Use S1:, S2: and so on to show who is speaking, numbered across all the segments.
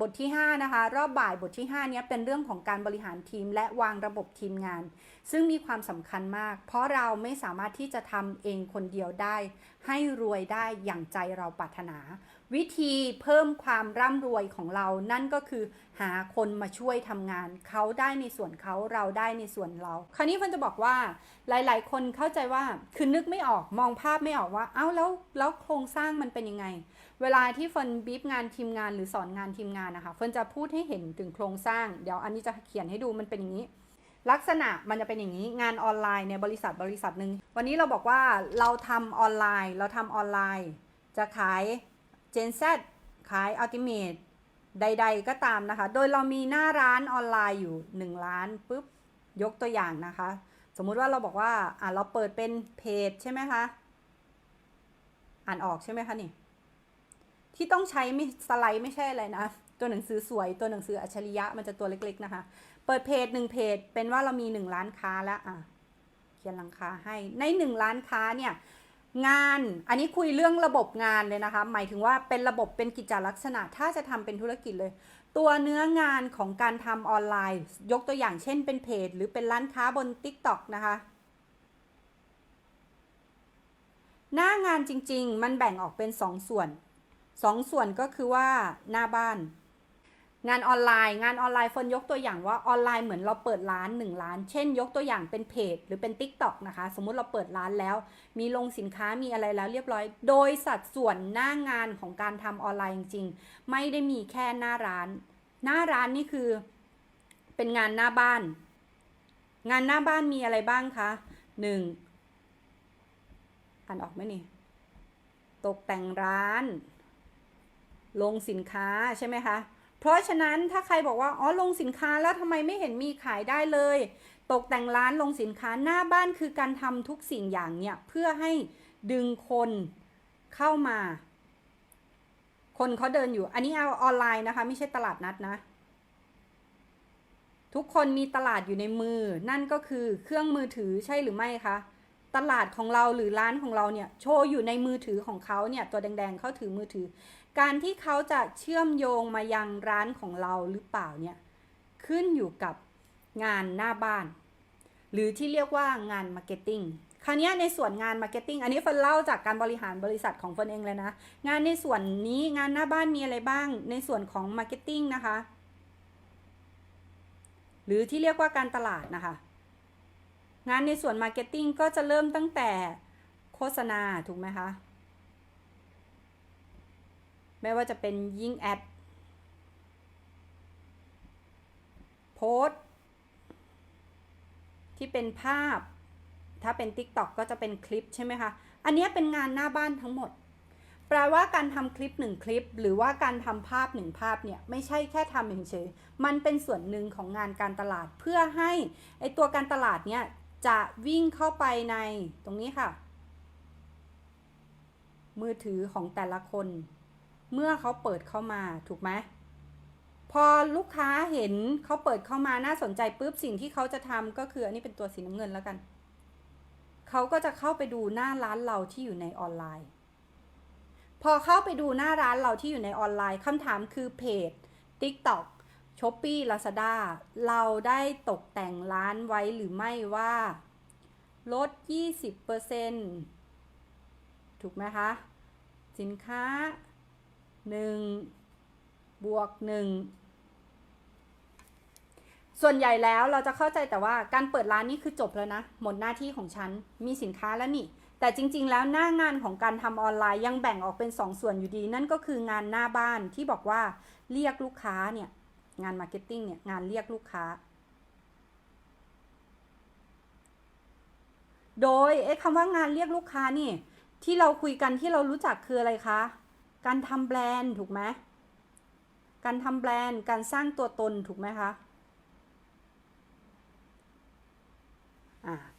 S1: บทที่ 5 นะคะ รอบบ่ายบทที่ 5 เนี้ยเป็นเรื่องของการบริหารทีม และวางระบบทีมงาน ซึ่งมีความสำคัญมาก เพราะเราไม่สามารถที่จะทำเองคนเดียวได้ ให้รวยได้อย่างใจเราปรารถนา วิธีเพิ่มความร่ำรวยของเรานั่นก็คือหาคนมาช่วยทำงาน เขาได้ในส่วนเขาเราได้ในส่วนเรา คราวนี้เฟิร์นจะบอกว่าหลาย ๆ คนเข้าใจว่าคือนึกไม่ออกมองภาพไม่ออกว่า เอ้าแล้วแล้วโครงสร้างมันเป็นยังไง เวลาที่เฟิร์นบีบงานทีมงานหรือสอนงานทีมงานนะคะเฟิร์นจะพูดให้เห็นถึงโครงสร้าง เดี๋ยวอันนี้จะเขียนให้ดูมันเป็นอย่างนี้ลักษณะมันจะเป็นอย่างนี้งานออนไลน์ในบริษัทบริษัทหนึ่งวันนี้เราบอกว่าเราทำออนไลน์ เราทำออนไลน์ จะขาย Gen Z ขาย Ultimate ใด ๆ ก็ตามนะคะ โดยเรามีหน้าร้านออนไลน์อยู่ 1 ล้านปุ๊บยกตัวอย่างนะคะ สมมุติว่าเราบอกว่าอะเราเปิดเป็นเพจใช่ไหมคะอ่านออกใช่ไหมคะนี่ ที่ต้องใช้ไม่สไลด์ไม่ใช่อะไรนะ ตัวหนังสือสวยตัวหนังสืออัจฉริยะมันจะตัวเล็กๆนะคะ เปิดเพจหนึ่งเพจเป็นว่าเรามีหนึ่งล้านค้าแล้วอะเขียนหลังคาให้ในหนึ่งล้านค้าเนี่ย งาน อันนี้คุยเรื่องระบบงานเลยนะคะ หมายถึงว่าเป็นระบบเป็นกิจลักษณะ ถ้าจะทำเป็นธุรกิจเลย ตัวเนื้องานของการทำออนไลน์ ยกตัวอย่างเช่นเป็นเพจ หรือเป็นร้านค้าบน TikTok นะคะ หน้างานจริง ๆ มันแบ่งออกเป็น 2 ส่วน 2 ส่วนก็คือว่าหน้าบ้าน งานออนไลน์ งานออนไลน์ฟนยกตัวอย่างว่าออนไลน์เหมือนเราเปิดร้าน1ล้าน เช่น ยกตัวอย่างเป็นเพจ หรือเป็น TikTok นะคะ สมมุติเราเปิดร้านแล้ว มีลงสินค้ามีอะไรแล้วเรียบร้อย โดยสัดส่วนหน้างานของการทำออนไลน์จริงๆ ไม่ได้มีแค่หน้าร้าน หน้าร้านนี่คือเป็นงานหน้าบ้าน งานหน้าบ้านมีอะไรบ้างคะหนึ่งอ่านออกไหมนี่ ตกแต่งร้าน ลงสินค้าใช่ไหมคะ เพราะฉะนั้นถ้าใครบอกว่าอ๋อลงสินค้าแล้วทำไมไม่เห็นมีขายได้เลย ตกแต่งร้านลงสินค้าหน้าบ้านคือการทำทุกสิ่งอย่างเนี่ยเพื่อให้ดึงคนเข้ามา คนเขาเดินอยู่ อันนี้เอาออนไลน์นะคะ ไม่ใช่ตลาดนัดนะ ทุกคนมีตลาดอยู่ในมือ นั่นก็คือเครื่องมือถือใช่หรือไม่คะตลาดของเราหรือร้านของเราเนี่ยโชว์อยู่ในมือถือของเขาเนี่ยตัวแดงๆเขาถือมือถือ การที่เขาจะเชื่อมโยงมายังร้านของเราหรือเปล่าเนี่ยขึ้นอยู่กับงานหน้าบ้าน หรือที่เรียกว่างานมาร์เก็ตติ้งคราวนี้ในส่วนงานมาร์เก็ตติ้งอันนี้ฟิร์นเล่าจากการบริหารบริษัทของฟิร์นเองเลยนะ งานในส่วนนี้งานหน้าบ้านมีอะไรบ้าง ในส่วนของมาร์เก็ตติ้งนะคะ หรือที่เรียกว่าการตลาดนะคะ งานในส่วนมาร์เก็ตติ้งก็จะเริ่มตั้งแต่โฆษณาถูกไหมคะ ไม่ว่าจะเป็นยิงแอดโพสที่เป็นภาพ ถ้าเป็น TikTok ก็จะเป็นคลิปใช่ไหมคะ อันนี้เป็นงานหน้าบ้านทั้งหมด แปลว่าการทำคลิปหนึ่งคลิป หรือว่าการทำภาพหนึ่งภาพเนี่ยไม่ใช่แค่ทำเฉยๆมันเป็นส่วนหนึ่งของงานการตลาดเพื่อให้ไอตัวการตลาดเนี่ยจะวิ่งเข้าไปในตรงนี้ค่ะ มือถือของแต่ละคน เมื่อเขาเปิดเข้ามาถูกไหมพอลูกค้าเห็นเขาเปิดเข้ามาน่าสนใจปุ๊บสิ่งที่เขาจะทำก็คืออันนี้เป็นตัวสีน้ำเงินแล้วกัน เขาก็จะเข้าไปดูหน้าร้านเราที่อยู่ในออนไลน์ พอเข้าไปดูหน้าร้านเราที่อยู่ในออนไลน์คำถามคือเพจ TikTok s h o p e e Lazada เราได้ตกแต่งร้านไว้หรือไม่ว่า ลด 20%ถูกไหมคะ สินค้า 1บวก1ส่วนใหญ่แล้วเราจะเข้าใจแต่ว่าการเปิดร้านนี่คือจบแล้วนะ หมดหน้าที่ของฉัน มีสินค้าแล้วนี่ แต่จริงๆ แล้วหน้างานของการทำออนไลน์ยังแบ่งออกเป็น2ส่วนอยู่ดี นั่นก็คืองานหน้าบ้านที่บอกว่าเรียกลูกค้าเนี่ย งานมาร์เก็ตติ้งเนี่ย งานเรียกลูกค้าโดยไอ้คำว่างานเรียกลูกค้านี่ ที่เราคุยกันที่เรารู้จักคืออะไรคะ การทำแบรนด์ถูกไหมการทำแบรนด์การสร้างตัวตนถูกไหมคะ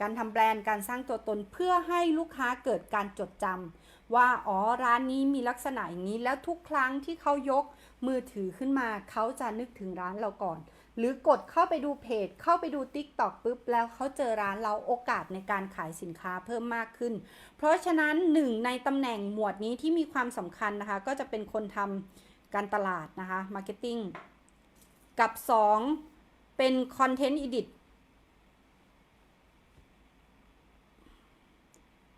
S1: การทำแบรนด์การสร้างตัวตนเพื่อให้ลูกค้าเกิดการจดจำว่าอ๋อร้านนี้มีลักษณะอย่างนี้แล้วทุกครั้งที่เขายกมือถือขึ้นมาเขาจะนึกถึงร้านเราก่อน หรือกดเข้าไปดูเพจ เข้าไปดู TikTok ปุ๊บ แล้วเขาเจอร้านเราโอกาสในการขายสินค้าเพิ่มมากขึ้น เพราะฉะนั้นหนึ่งในตำแหน่งหมวดนี้ที่มีความสำคัญนะคะ ก็จะเป็นคนทำการตลาดนะคะ marketing กับ 2 เป็น content edit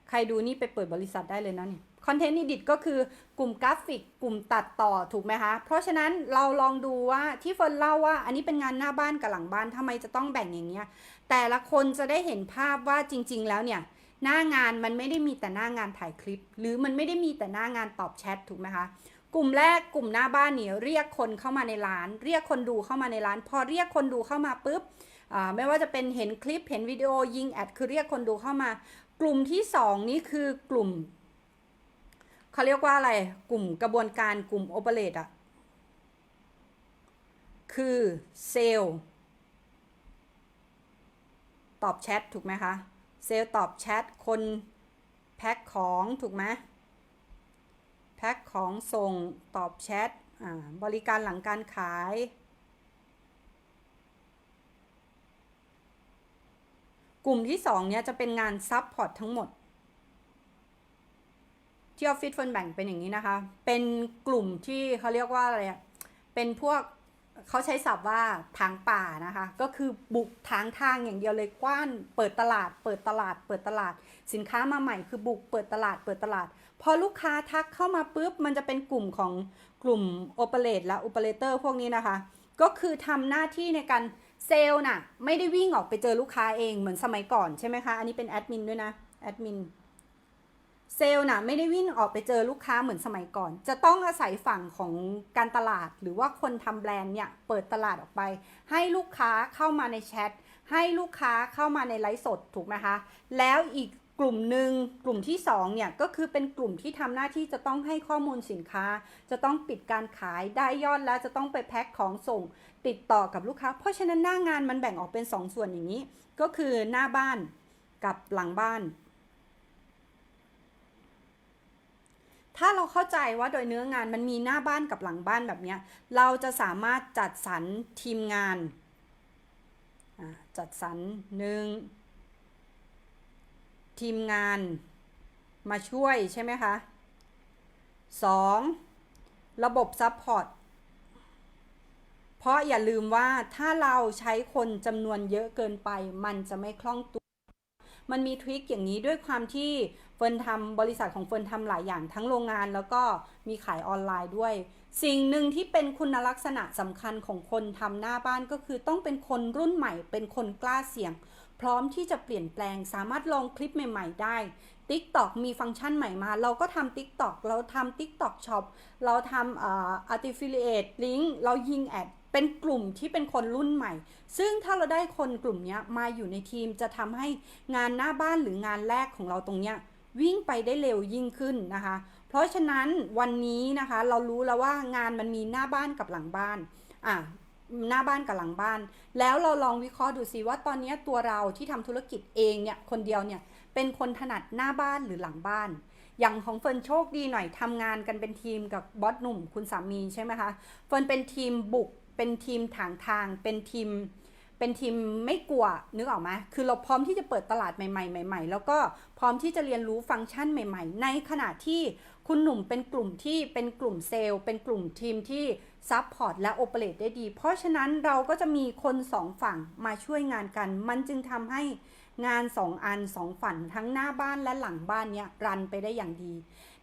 S1: ใครดูนี่ไปเปิดบริษัทได้เลยนะนี่ คอนเทนต์ edit ก็คือกลุ่มกราฟิกกลุ่มตัดต่อถูกไหมคะ เพราะฉะนั้นเราลองดูว่าที่เฟิร์นเล่าว่า อันนี้เป็นงานหน้าบ้านกับหลังบ้านทำไมจะต้องแบ่งอย่างเงี้ย แต่ละคนจะได้เห็นภาพว่าจริง ๆ แล้วเนี่ยหน้างานมันไม่ได้มีแต่หน้างานถ่ายคลิป หรือมันไม่ได้มีแต่หน้างานตอบแชทถูกไหมคะกลุ่มแรกกลุ่มหน้าบ้านเนี่ยเรียกคนเข้ามาในร้าน เรียกคนดูเข้ามาในร้าน พอเรียกคนดูเข้ามาปุ๊บไม่ว่าจะเป็นเห็นคลิปเห็นวิดีโอยิงแอดคือเรียกคนดูเข้ามากลุ่มที่สองนี่คือกลุ่ม เขาเรียกว่าอะไร กลุ่มกระบวนการกลุ่มโอเปเรตอะคือเซลล์ตอบแชทถูกไหมคะ เซลล์ตอบแชทคนแพ็คของถูกไหมแพ็คของส่งตอบแชทบริการหลังการขาย กลุ่มที่2เนี่ยจะเป็นงานซับพอร์ตทั้งหมด ที่ออฟฟิศเฟิร์นแบ่งเป็นอย่างนี้นะคะ เป็นกลุ่มที่เขาเรียกว่าอะไรเป็นพวกเขาใช้ศัพท์ว่าทางป่านะคะ ก็คือบุกทางทางอย่างเดียวเลยกว้านเปิดตลาด เปิดตลาด เปิดตลาด สินค้ามาใหม่คือบุกเปิดตลาด เปิดตลาด พอลูกค้าทักเข้ามาปุ๊บมันจะเป็นกลุ่มของกลุ่มโอเปเรตและโอเปอเรเตอร์พวกนี้นะคะ ก็คือทำหน้าที่ในการเซลล์น่ะไม่ได้วิ่งออกไปเจอลูกค้าเองเหมือนสมัยก่อนใช่ไหมคะ อันนี้เป็นแอดมินด้วยนะแอดมิน เซลล์น่ะไม่ได้วิ่งออกไปเจอลูกค้าเหมือนสมัยก่อน จะต้องอาศัยฝั่งของการตลาด หรือว่าคนทำแบรนด์เนี่ยเปิดตลาดออกไป ให้ลูกค้าเข้ามาในแชทให้ลูกค้าเข้ามาในไลฟ์สดถูกไหมคะแล้วอีกกลุ่มหนึ่งกลุ่มที่2เนี่ยก็คือเป็นกลุ่มที่ทำหน้าที่จะต้องให้ข้อมูลสินค้า จะต้องปิดการขายได้ยอดแล้วจะต้องไปแพ็คของส่ง ติดต่อกับลูกค้า เพราะฉะนั้นหน้างานมันแบ่งออกเป็น 2ส่วนอย่างนี้ ก็คือหน้าบ้านกับหลังบ้าน ถ้าเราเข้าใจว่าโดยเนื้องานมันมีหน้าบ้านกับหลังบ้านแบบนี้ เราจะสามารถจัดสรรทีมงาน จัดสรรหนึ่งทีมงานมาช่วยใช่ไหมคะสองระบบซัพพอร์ต เพราะอย่าลืมว่าถ้าเราใช้คนจำนวนเยอะเกินไป มันจะไม่คล่องตัว มันมีทริคอย่างนี้ด้วยความที่ เฟิร์นทำบริษัทของเฟิร์นทำหลายอย่างทั้งโรงงานแล้วก็มีขายออนไลน์ด้วย สิ่งหนึ่งที่เป็นคุณลักษณะสำคัญของคนทำหน้าบ้านก็คือต้องเป็นคนรุ่นใหม่ เป็นคนกล้าเสี่ยง พร้อมที่จะเปลี่ยนแปลงสามารถลองคลิปใหม่ ๆ ได้ TikTok มีฟังก์ชันใหม่มา เราก็ทำ TikTok เราทำ TikTok Shop เราทำเอ่อ Affiliate Link เรายิงแอดเป็นกลุ่มที่เป็นคนรุ่นใหม่ ซึ่งถ้าเราได้คนกลุ่มนี้มาอยู่ในทีมจะทำให้งานหน้าบ้านหรืองานแรกของเราตรงเนี้ย วิ่งไปได้เร็วยิ่งขึ้นนะคะ เพราะฉะนั้นวันนี้นะคะเรารู้แล้วว่างานมันมีหน้าบ้านกับหลังบ้านอะหน้าบ้านกับหลังบ้าน แล้วเราลองวิเคราะห์ดูสิว่าตอนนี้ตัวเราที่ทำธุรกิจเองเนี่ยคนเดียวเนี่ยเป็นคนถนัดหน้าบ้านหรือหลังบ้าน อย่างของเฟิร์นโชคดีหน่อยทำงานกันเป็นทีมกับบอสหนุ่มคุณสามีใช่ไหมคะเฟิร์นเป็นทีมบุก เป็นทีมถางทาง เป็นทีม เป็นทีมไม่กลัวนึกออกไหมคือเราพร้อมที่จะเปิดตลาดใหม่ๆใหม่ ๆ แล้วก็พร้อมที่จะเรียนรู้ฟังก์ชันใหม่ ๆ ในขณะที่คุณหนุ่มเป็นกลุ่มที่เป็นกลุ่มเซลล์ เป็นกลุ่มทีมที่ซัพพอร์ตและโอเปเรตได้ดี เพราะฉะนั้นเราก็จะมีคนสองฝั่งมาช่วยงานกัน มันจึงทำให้ งานสองอันสองฝั่งทั้งหน้าบ้านและหลังบ้านเนี้ยรันไปได้อย่างดี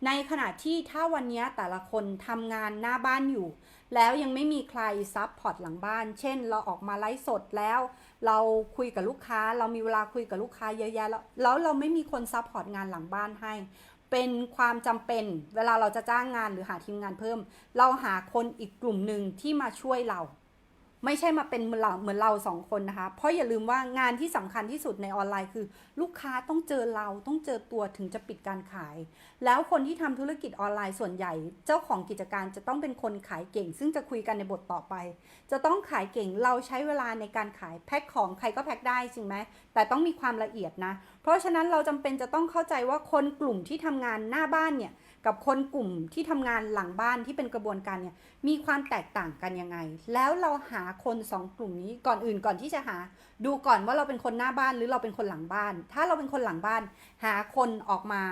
S1: ในขณะที่ถ้าวันนี้แต่ละคนทำงานหน้าบ้านอยู่ แล้วยังไม่มีใครซับพอร์ตหลังบ้าน เช่น เราออกมาไลฟ์สดแล้ว เราคุยกับลูกค้า เรามีเวลาคุยกับลูกค้าเยอะแยะแล้วแล้วเราไม่มีคนซับพอร์ตงานหลังบ้านให้เป็นความจำเป็น เวลาเราจะจ้างงานหรือหาทีมงานเพิ่ม เราหาคนอีกกลุ่มหนึ่งที่มาช่วยเรา ไม่ใช่มาเป็นเหมือนเราเหมือนเราสองคนนะคะ เพราะอย่าลืมว่างานที่สำคัญที่สุดในออนไลน์คือ ลูกค้าต้องเจอเราต้องเจอตัวถึงจะปิดการขาย แล้วคนที่ทำธุรกิจออนไลน์ส่วนใหญ่ เจ้าของกิจการจะต้องเป็นคนขายเก่ง ซึ่งจะคุยกันในบทต่อไป จะต้องขายเก่งเราใช้เวลาในการขายแพ็คของใครก็แพ็คได้จริงไหมแต่ต้องมีความละเอียดนะ เพราะฉะนั้นเราจำเป็นจะต้องเข้าใจว่าคนกลุ่มที่ทำงานหน้าบ้านเนี่ยกับคนกลุ่มที่ทำงานหลังบ้านที่เป็นกระบวนการเนี่ยมีความแตกต่างกันยังไง แล้วเราหาคนสองกลุ่มนี้ก่อนอื่นก่อนที่จะหา ดูก่อนว่าเราเป็นคนหน้าบ้านหรือเราเป็นคนหลังบ้าน ถ้าเราเป็นคนหลังบ้าน หาคนออกมา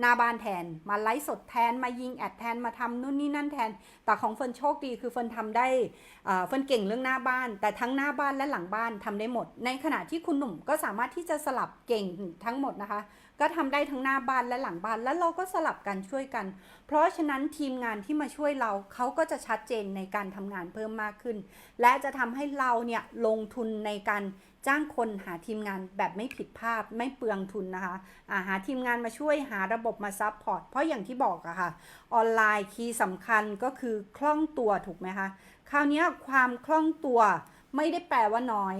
S1: หน้าบ้านแทน มาไลฟ์สดแทน มายิงแอดแทน มาทำนู่นนี่นั่นแทน แต่ของเฟิร์นโชคดีคือเฟิร์นทำได้เฟิร์นเก่งเรื่องหน้าบ้าน แต่ทั้งหน้าบ้านและหลังบ้านทำได้หมด ในขณะที่คุณหนุ่มก็สามารถที่จะสลับเก่งทั้งหมดนะคะ ก็ทำได้ทั้งหน้าบ้านและหลังบ้าน แล้วเราก็สลับกันช่วยกัน เพราะฉะนั้นทีมงานที่มาช่วยเราเขาก็จะชัดเจนในการทำงานเพิ่มมากขึ้น และจะทำให้เราเนี่ยลงทุนในการ จ้างคนหาทีมงานแบบไม่ผิดพลาดไม่เปลืองทุนนะคะาหาทีมงานมาช่วยหาระบบมาซับพอร์ตเพราะอย่างที่บอกอะค่ะ ออนไลน์คีย์สำคัญก็คือคล่องตัวถูกไหมคะ คราวนี้ความคล่องตัวไม่ได้แปลว่าน้อย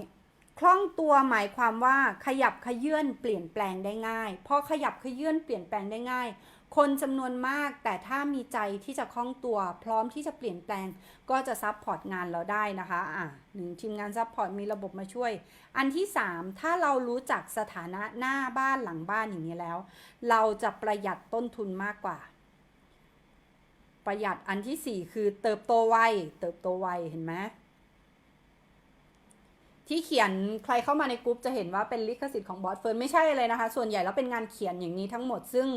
S1: คล่องตัวหมายความว่าขยับขยื่นเปลี่ยนแปลงได้ง่าย พอขยับขยื่นเปลี่ยนแปลงได้ง่าย คนจำนวนมากแต่ถ้ามีใจที่จะคล่องตัว พร้อมที่จะเปลี่ยนแปลง ก็จะซับพอร์ตงานเราได้นะคะอะหนึ่งทีมงานซับพอร์ตมีระบบมาช่วย อันที่ 3 ถ้าเรารู้จักสถานะหน้าบ้านหลังบ้านอย่างนี้แล้ว เราจะประหยัดต้นทุนมากกว่า ประหยัดอันที่ 4 คือเติบโตไวเติบโตไวเห็นไหม ที่เขียนใครเข้ามาในกรุ๊ปจะเห็นว่าเป็นลิขสิทธิ์ของบอสเฟิร์นไม่ใช่เลยนะคะ ส่วนใหญ่แล้วเป็นงานเขียนอย่างนี้ทั้งหมดซึ่ง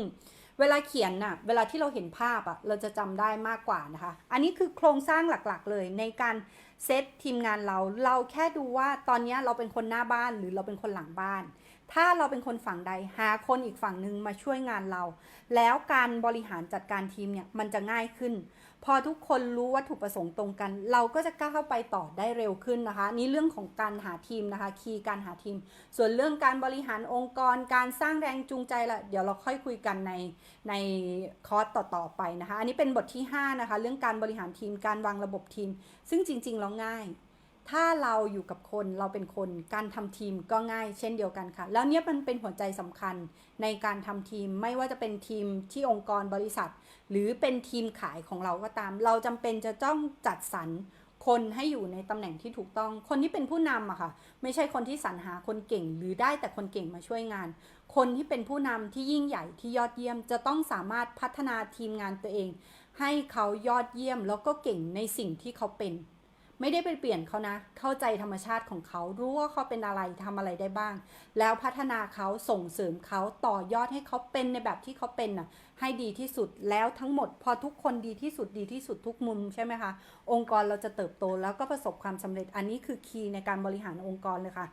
S1: เวลาเขียนน่ะเวลาที่เราเห็นภาพอะเราจะจำได้มากกว่านะคะ อันนี้คือโครงสร้างหลักๆ เลยในการเซตทีมงานเรา เราแค่ดูว่าตอนนี้เราเป็นคนหน้าบ้านหรือเราเป็นคนหลังบ้าน ถ้าเราเป็นคนฝั่งใดหาคนอีกฝั่งหนึ่งมาช่วยงานเรา แล้วการบริหารจัดการทีมเนี่ยมันจะง่ายขึ้น พอทุกคนรู้วัตถุประสงค์ตรงกัน เราก็จะก้าวไปต่อได้เร็วขึ้นนะคะ นี่เรื่องของการหาทีมนะคะคีย์การหาทีม ส่วนเรื่องการบริหารองค์กร การสร้างแรงจูงใจละเดี๋ยวเราค่อยคุยกันในในคอร์สต่อๆไปนะคะ อันนี้เป็นบทที่5นะคะเรื่องการบริหารทีมการวางระบบทีม ซึ่งจริงๆแล้วง่าย ถ้าเราอยู่กับคนเราเป็นคนการทำทีมก็ง่ายเช่นเดียวกันค่ะ แล้วเนี่ยมันเป็นหัวใจสำคัญในการทำทีมไม่ว่าจะเป็นทีมที่องค์กรบริษัท หรือเป็นทีมขายของเราก็ตาม เราจำเป็นจะต้องจัดสรรคนให้อยู่ในตำแหน่งที่ถูกต้อง คนที่เป็นผู้นำอะค่ะ ไม่ใช่คนที่สรรหาคนเก่ง หรือได้แต่คนเก่งมาช่วยงาน คนที่เป็นผู้นำที่ยิ่งใหญ่ที่ยอดเยี่ยม จะต้องสามารถพัฒนาทีมงานตัวเอง ให้เขายอดเยี่ยมแล้วก็เก่งในสิ่งที่เขาเป็น ไม่ได้ไปเปลี่ยนเขานะ เข้าใจธรรมชาติของเขารู้ว่าเขาเป็นอะไรทำอะไรได้บ้าง แล้วพัฒนาเขาส่งเสริมเขาต่อยอดให้เขาเป็นในแบบที่เขาเป็นน่ะให้ดีที่สุดแล้วทั้งหมด พอทุกคนดีที่สุดดีที่สุดทุกมุมใช่ไหมคะองค์กรเราจะเติบโตแล้วก็ประสบความสำเร็จอันนี้คือคีย์ในการบริหารองค์กรเลยค่ะ